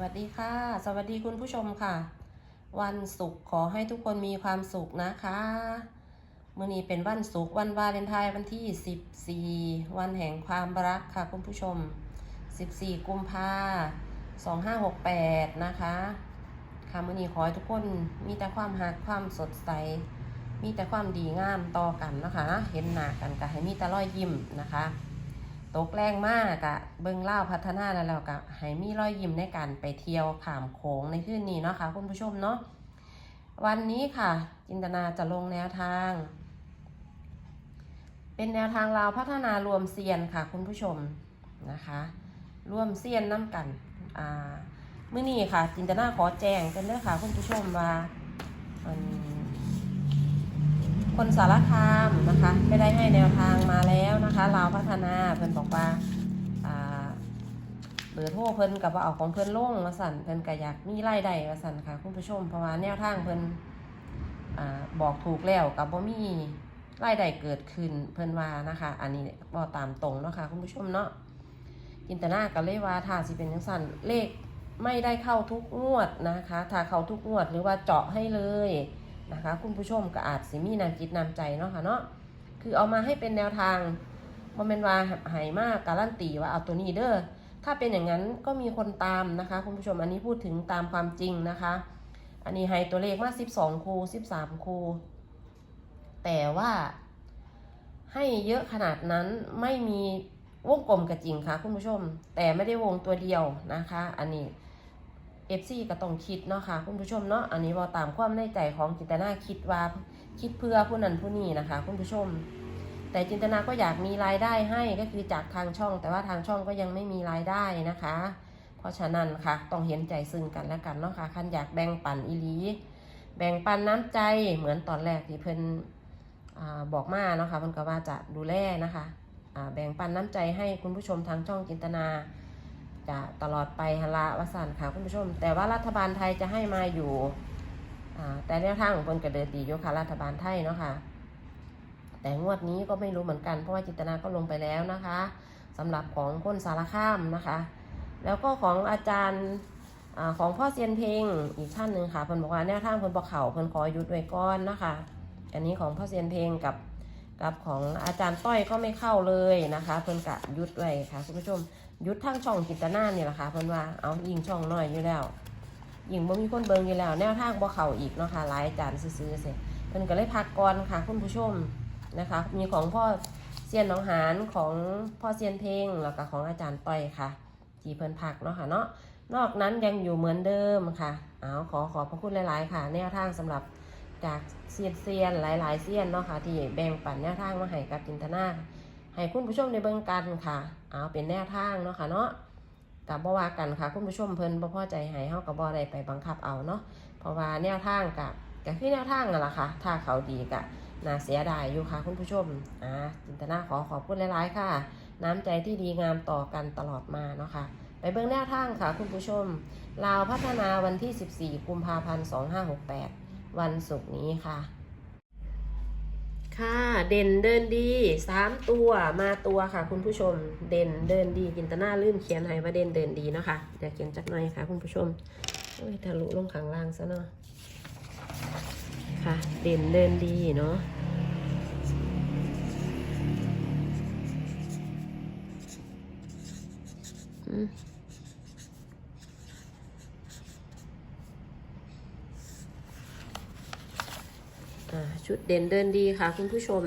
วัสดีค่ะ สวัสดีคุณผู้ชมค่ะ วันศุกร์ขอให้ทุกคนมีความสุขนะคะมื่อนี้เป็นวันศุกร์วันวาเลนไทน์วันที่ 14 วันแห่งความรักค่ะคุณผู้ชม 14 กุมภา2568 นะคะค่ะมื่อนี้ขอให้ทุกคนมีแต่ความหักความสดใส มีแต่ความดีงามต่อกันนะคะ เห็นหน้ากันก็ให้มีแต่รอยยิ้มนะคะ ตกแรงมากอะเบิ่งเล่าพัฒนาแล้วแล้วก็ให้มีรอยยิ้มในการไปเที่ยวขามโขงในคืนนี้เนาะค่ะคุณผู้ชมเนาะวันนี้ค่ะ จินตนาจะลงแนวทาง เป็นแนวทางลาพัฒนารวมเซียนค่ะคุณผู้ชมนะคะร่วมเซียนน้ำกันอ่ามื้อนี้ค่ะ จินตนาขอแจ้งกันเด้อค่ะคุณผู้ชมว่ามัน คนสารคามนะคะไม่ได้ให้แนวทางมาแล้วนะคะลาวพัฒนาเพิ่นบอกว่าเบอร์โทรเพิ่นกับว่าเอาของเพิ่นลงมาสั่นเพิ่นก็อยากมีรายได้มาสั่นค่ะคุณผู้ชมเพราะว่าแนวทางเพิ่นบอกถูกแล้วกับบ่มีรายได้เกิดขึ้นเพิ่นว่านะคะ อันนี้บอกตามตรงเนาะค่ะคุณผู้ชมเนาะจินตนาก็เลว่าถ้าสิเป็นจังซั่นเลขไม่ได้เข้าทุกงวดนะคะ ถ้าเข้าทุกงวดหรือว่าเจาะให้เลย นะคะ คุณผู้ชมก็อาจสิมีน้ำจิตน้ำใจเนาะค่ะเนาะคือเอามาให้เป็นแนวทางบ่แม่นว่าหายมากการันตีว่าเอาตัวนี้เด้อถ้าเป็นอย่างนั้นก็มีคนตามนะคะ คุณผู้ชมอันนี้พูดถึงตามความจริงนะคะ อันนี้ให้ตัวเลขมา12คู13คูแต่ว่า ให้เยอะขนาดนั้นไม่มีวงกลมก็จริงค่ะ คุณผู้ชม แต่ไม่ได้วงตัวเดียวนะคะ อันนี้ FC ก็ต้องคิดเนาะค่ะคุณผู้ชมเนาะอันนี้เราตามความในใจของจินตนาคิดว่าคิดเพื่อผู้นั้นผู้นี้นะคะ คุณผู้ชม แต่จินตนาก็อยากมีรายได้ให้ก็คือจากทางช่อง แต่ว่าทางช่องก็ยังไม่มีรายได้นะคะ เพราะฉะนั้นค่ะ ต้องเห็นใจซึ่งกันและกันเนาะค่ะคันอยากแบ่งปันอีลีแบ่งปันน้ำใจเหมือนตอนแรกที่เพิ่นอบอกมาเนาะค่ะเพิ่นก็ว่าจะดูแลนะคะแบ่งปันน้ำใจให้คุณผู้ชมทางช่องจินตนา จะตลอดไปฮละวสันค่ะคุณผู้ชม แต่ว่ารัฐบาลไทยจะให้มาอยู่แต่แนวทางของเพิ่นก็เดินดีอยู่ค่ะรัฐบาลไทยเนาะค่ะ แต่งวดนี้ก็ไม่รู้เหมือนกันเพราะว่าจินตนาก็ลงไปแล้วนะคะสำหรับของคนสารคามนะคะ แล้วก็ของอาจารย์อของพ่อเซียนเพลงอีกท่านหนึ่งค่ะเพิ่นบอกว่าแนวทางเพิ่นบอกเขาเพิ่นขอหยุดไว้ก่อนนะคะ อันนี้ของพ่อเซียนเพลงกับกับของอาจารย์ต้อยก็ไม่เข้าเลยนะคะ เพิ่นกะหยุดไว้ค่ะคุณผู้ชม ยุดทั้งช่องจินตนาเนี่ยแหละค่ะเพิ่นว่าเอายิงช่องน้อยอยู่แล้วยิงบ่มีคนเบิ่งอยู่แล้ว แนวทางบ่เข้าอีกเนาะค่ะหลายจารย์ซื้อๆเสิเพิ่นก็เลยพักก่อนค่ะคุณผู้ชมนะคะ มีของพ่อเซียนน้องหานของพ่อเซียนเพลงแล้วก็ของอาจารย์ต้อยค่ะจีเพิ่นพักเนาะค่ะเนาะนอกนั้นยังอยู่เหมือนเดิมค่ะเอาขอขอบพระคุณหลาย ๆ ค่ะ แนวทางสำหรับจากเซียนเซียนหลาย ๆเซียนเนาะค่ะที่แบ่งปันแนวทางมาให้กับจินตนาให้คุณผู้ชมในเบิ่งกันค่ะ เอาเป็นแนวทางเนาะค่ะเนาะกับบ่ว่ากันค่ะ คุณผู้ชมเพิ่นบ่พอใจให้เฮากับบ่ได้ไปบังคับเอาเนาะเพราะว่าแนวทางกับก็คือแนวทางนั่นล่ะค่ะ ถ้าเขาดีกะน่าเสียดายอยู่ค่ะ คุณผู้ชมอ่าจินตนาขอขอบคุณหลายๆค่ะ น้ำใจที่ดีงามต่อกันตลอดมาเนาะค่ะไปเบื้องแนวทางค่ะ คุณผู้ชมลาวพัฒนาวันที่ 14 กุมภาพันธ์ 2568 วันศุกร์นี้ค่ะ ค่ะเด่นเดินดี3ตัวมาตัวค่ะ คุณผู้ชม เด่นเดินดีจินตนาลืมเขียนให้ว่าเด่นเดินดีเนาะค่ะเดี๋ยวเขียนจักหน่อยค่ะ คุณผู้ชมโอ้ยทะลุลงข้างล่างซะเนาะค่ะ เด่นเดินดีเนาะอืม ชุดเด่นเดินดีค่ะ คุณผู้ชม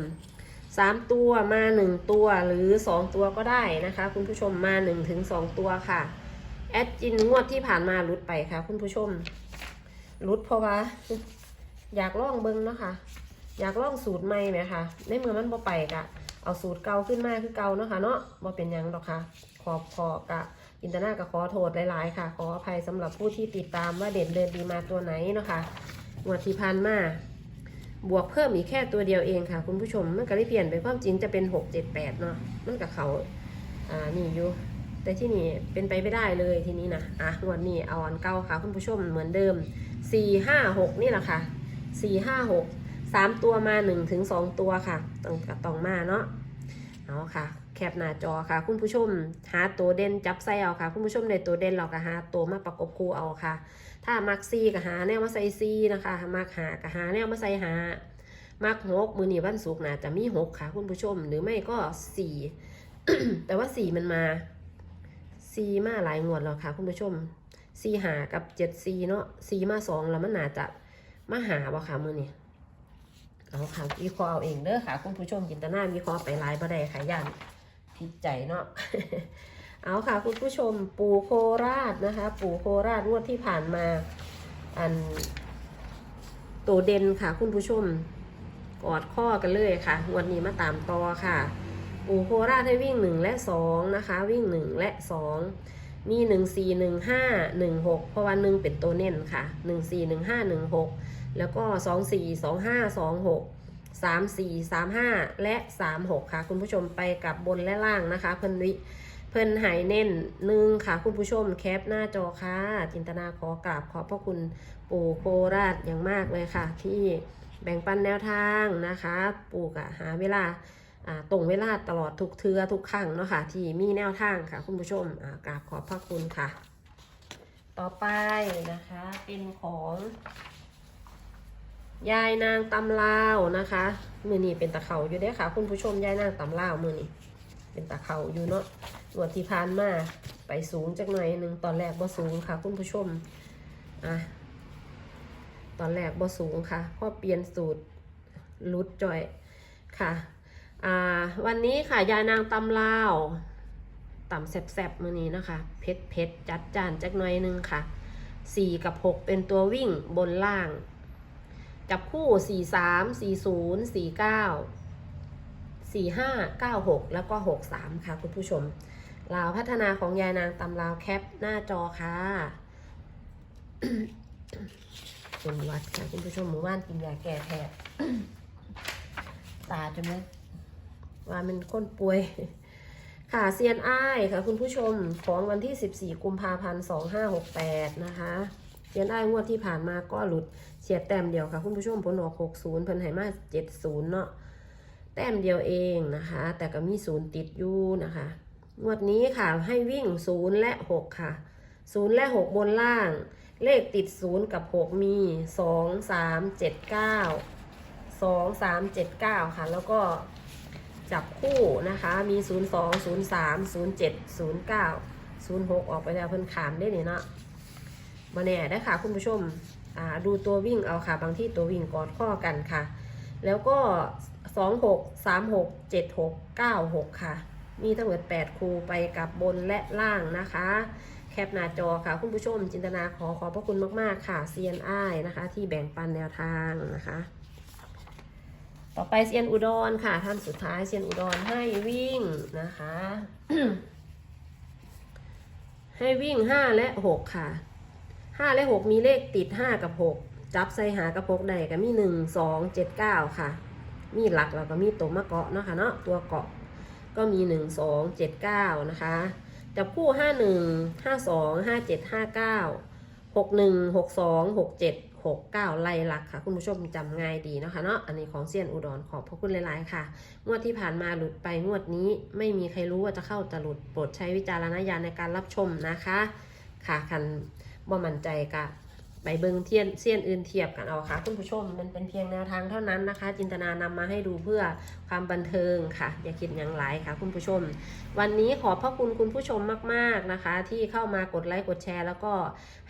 สามตัวมาหนึ่งตัวหรือสองตัวก็ได้นะคะ คุณผู้ชมมาหนึ่งถึงสองตัวค่ะ แอดจินงวดที่ผ่านมาลุดไปค่ะ คุณผู้ชมลุดเพราะว่า อยากลองเบิ้งเนาะค่ะ อยากลองสูตรใหม่ไหมคะในเมื่อมันบ่ไปกะเอาสูตรเก่าขึ้นมาคือเก่าเนาะค่ะเนาะบ่เป็นยังหรอกค่ะ ขอบขอกะอินเตอร์นาก็ขอโทษหลายๆค่ะ ขออภัยสำหรับผู้ที่ติดตามว่าเด่นเดินดีมาตัวไหนเนาะค่ะงวดที่ผ่านมา บวกเพิ่มอีกแค่ตัวเดียวเองค่ะ คุณผู้ชม มันก็ได้เปลี่ยนไปความจริงจะเป็นหกเจ็ดแปดเนาะมันกับเขาอ่านี่อยู่แต่ที่นี่เป็นไปไม่ได้เลยทีนี้นะอะงวดนี้เอาอันเก่าค่ะ คุณผู้ชมเหมือนเดิมสี่ห้าหกนี่แหละค่ะสี่ห้าหกสามตัวมาหนึ่งถึงสองตัวค่ะต้องกับต้องมาเนาะเอาค่ะ แคปหน้าจอค่ะ คุณผู้ชม หาตัวเด่นจับใส่เอาค่ะ คุณผู้ชมในตัวเด่นเราก็หาตัวมาประกบคู่เอาค่ะ ถ้ามักซีก็หาแนวมาใส่ซีนะคะมักหาก็หาแนวมาใส่หามักหกมือนีวันศุกร์นะจะมีหกค่ะ คุณผู้ชม หรือไม่ก็สี่แต่ว่าสี่มันมาสี่มาหลายงวดแล้วค่ะ คุณผู้ชมสี่หากับเจ็ดสี่เนาะสี่มาสองแล้วมันน่าจะมาหาบ่ค่ะมือนี่เอาค่ะวิเคราะห์เอาเองเด้อค่ะ คุณผู้ชมจินตนาวิเคราะห์ไปหลายประเด็นค่ะย่าน ผิดใจเนาะเอาค่ะ คุณผู้ชมปู่โคราชนะคะ ปู่โคราชงวดที่ผ่านมา อันตัวเด่นค่ะ คุณผู้ชมกอดข้อกันเลยค่ะ วันนี้มาตามต่อค่ะ ปู่โคราชให้วิ่งหนึ่งและสองนะคะ วิ่งหนึ่งและสองมีหนึ่งสี่หนึ่งห้าหนึ่งหกเพราะว่าหนึ่งเป็นตัวเน้นค่ะหนึ่งสี่หนึ่งห้าหนึ่งหกแล้วก็สองสี่สองห้าสองหก สามสี่สามห้าและสามหกค่ะ คุณผู้ชมไปกับบนและล่างนะคะ เพิ่นวิเพิ่นหายเน้นหนึ่งค่ะ คุณผู้ชมแคปหน้าจอค่ะ จินตนาขอกราบขอบพระคุณปู่โคราชอย่างมากเลยค่ะ ที่แบ่งปันแนวทางนะคะ ปู่กะหาเวลาตรงเวลาตลอดทุกเทือทุกครั้งเนาะค่ะ ที่มีแนวทางค่ะ คุณผู้ชมกราบขอบพระคุณค่ะ ต่อไปนะคะเป็นของ ยายนางตำลาวนะคะ มือนี้เป็นตะเขาอยู่เด้ค่ะ คุณผู้ชมยายนางตำลาวมือนี้เป็นตะเขาอยู่เนาะงวดที่ผ่านมาไปสูงจักหน่อยหนึ่งตอนแรกบ่สูงค่ะ คุณผู้ชมอะตอนแรกบ่สูงค่ะพอเปลี่ยนสูตรลุดจ่อยค่ะอ่าวันนี้ค่ะยายนางตำลาวต่ำแสบๆมือนี้นะคะ เพชรเพชรจัดจานจักหน่อยหนึงค่ะสี่กับหกเป็นตัววิ่งบนล่าง จับคู่สี่สามสี่ศูนย์สี่เก้าสี่ห้าเก้าหกแล้วก็หกสามค่ะ คุณผู้ชมลาวพัฒนาของยายนางตำลาวแคปหน้าจอค่ะเป็นวัดค่ะคุณผู้ชมหมู่บ้านกินยาแก้แพ้ตาจนเลยว่ามันค้นป่วย ค่ะเซียนอ้ายค่ะคุณผู้ชมของวันที่ 14 กุมภาพันธ์ 2568 นะคะ เซียนอ้งวดที่ผ่านมาก็หลุดเฉียดแต้มเดียวค่ะ คุณผู้ชมผลออก60เพิ่นให้มา70เนาะแต้มเดียวเองนะคะ แต่ก็มีศูนย์ติดอยู่นะคะงวดนี้ค่ะให้วิ่ง0และ6ค่ะ0และ6บนล่าง เลขติด0กับ6มี2 3 7 9 2 3 7 9ค่ะ แล้วก็จับคู่นะคะ มี 0 2 0 3 0 7 0 9 0 6 ออกไปแล้วเพิ่นขามได้เนี่ยเนาะ มาแน่ได้ค่ะคุณผู้ชมดูตัววิ่งเอาค่ะ บางที่ตัววิ่งกอดข้อกันค่ะ แล้วก็ 2 6 3 6 7 6 9 6 ค่ะ มีทั้งหมด8คูไปกับบนและล่างนะคะ แคปหน้าจอค่ะ คุณผู้ชม จินตนาขอขอบพระคุณมาก ๆ ค่ะ CNI นะคะ ที่แบ่งปันแนวทางนะคะ ต่อไปเซียนอุดรค่ะ ท่านสุดท้ายเซียนอุดรให้วิ่งนะคะ ให้วิ่งห้าและหกค่ะ ห้าและหกมีเลขติดห้ากับหกจับใส่หากับหกใดก็มีหนึ่งสองเจ็ดเก้าค่ะ มีหลักแล้วก็มีตัวมะเกาะเนาะค่ะเนาะตัวเกาะก็มีหนึ่งสองเจ็ดเก้านะคะจับคู่ห้าหนึ่งห้าสองห้าเจ็ดห้าเก้าหกหนึ่งหกสองหกเจ็ดหกเก้าไล่หลักค่ะ คุณผู้ชมจำง่ายดีเนาะคะเนาะอันนี้ของเซียนอุดรขอบพระคุณหลายๆค่ะ งวดที่ผ่านมาหลุดไปงวดนี้ไม่มีใครรู้ว่าจะเข้าจะหลุดโปรดใช้วิจารณญาณในการรับชมนะคะ ค่ะคัน บ่มั่นใจกะไปเบิงเทียนเสี้ยนอื่นเทียบกันเอาค่ะคุณผู้ชมมันเป็นเพียงแนวทางเท่านั้นนะคะ จินตนานำมาให้ดูเพื่อความบันเทิงค่ะ อย่าคิดอย่างไรค่ะ คุณผู้ชม วันนี้ขอบพระคุณคุณผู้ชมมากๆนะคะ ที่เข้ามากดไลค์กดแชร์ แล้วก็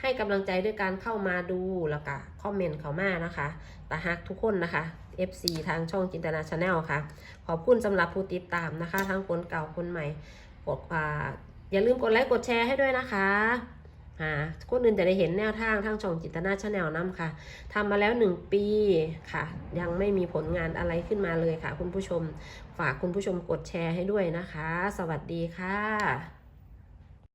ให้กำลังใจด้วยการเข้ามาดูแล้วก็คอมเมนต์เขามานะคะตาฮักทุกคนนะคะ FC ทางช่องจินตนาชาแนลค่ะ ขอบคุณสำหรับผู้ติดตามนะคะ ทั้งคนเก่าคนใหม่กดอ่าอย่าลืมกดไลค์กดแชร์ให้ด้วยนะคะ อ่าคนอื่นจะได้เห็นแนวทางทางช่องจิตนาชาแนลน้ำค่ะทำมาแล้วหนึ่งปีค่ะ ยังไม่มีผลงานอะไรขึ้นมาเลยค่ะ คุณผู้ชม ฝากคุณผู้ชมกดแชร์ให้ด้วยนะคะ สวัสดีค่ะ